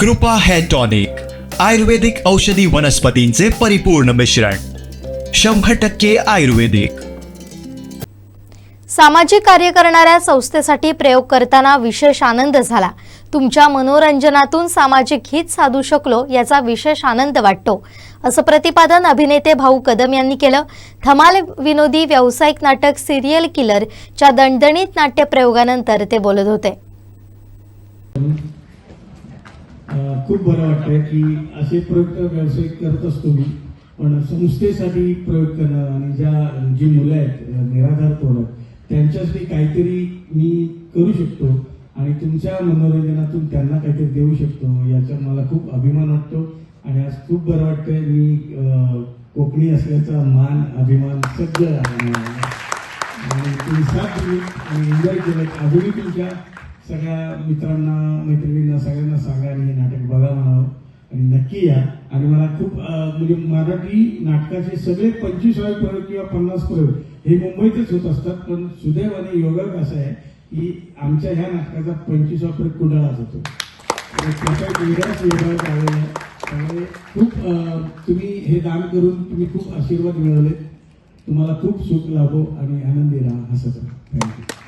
कृपा hair tonic आयुर्वेदिक औषधी वनस्पतींचे परिपूर्ण मिश्रण शंभर टक्के आयुर्वेदिक. सामाजिक कार्य करणाऱ्या संस्थेसाठी प्रयोग करताना विशेष आनंद झाला. तुमच्या मनोरंजनातून सामाजिक हित साधू शकलो याचा विशेष आनंद वाटतो असं प्रतिपादन अभिनेते भाऊ कदम यांनी केलं. धमाल विनोदी व्यावसायिक नाटक सिरियल किलर च्या दणदणीत नाट्य प्रयोगानंतर ते बोलत होते. खूप बरं वाटतंय की असे प्रयोग व्यावसायिक करत असतो मी पण संस्थेसाठी प्रयोग करणं आणि ज्या जी मुलं आहेत निराधार पोरं त्यांच्यासाठी काहीतरी मी करू शकतो आणि तुमच्या मनोरंजनातून त्यांना काहीतरी देऊ शकतो याचा मला खूप अभिमान वाटतो. आणि आज खूप बरं वाटतंय मी कोकणी असल्याचा मान अभिमान सगळं आणि तुम्ही साथ दिली आणि एन्जॉय केलं. अजूनही तुमच्या सगळ्या मित्रांना मैत्रिणींना सगळ्यांना सांगा आणि हे नाटक बघा म्हणावं आणि नक्की या. आणि मला खूप म्हणजे मराठी नाटकाचे सगळे पंचवीसावे प्रयोग किंवा पन्नास प्रयोग हे मुंबईतच होत असतात पण सुदैवाने योगायोग असं आहे की आमच्या ह्या नाटकाचा पंचवीसावा प्रयोग कुडाळात होतो. त्याचा वेगळाच योगायोग आलेला आहे. त्यामुळे खूप तुम्ही हे दान करून तुम्ही खूप आशीर्वाद मिळवले तुम्हाला खूप सुख लाभो आणि आनंदी राहा हसत राहा. थँक्यू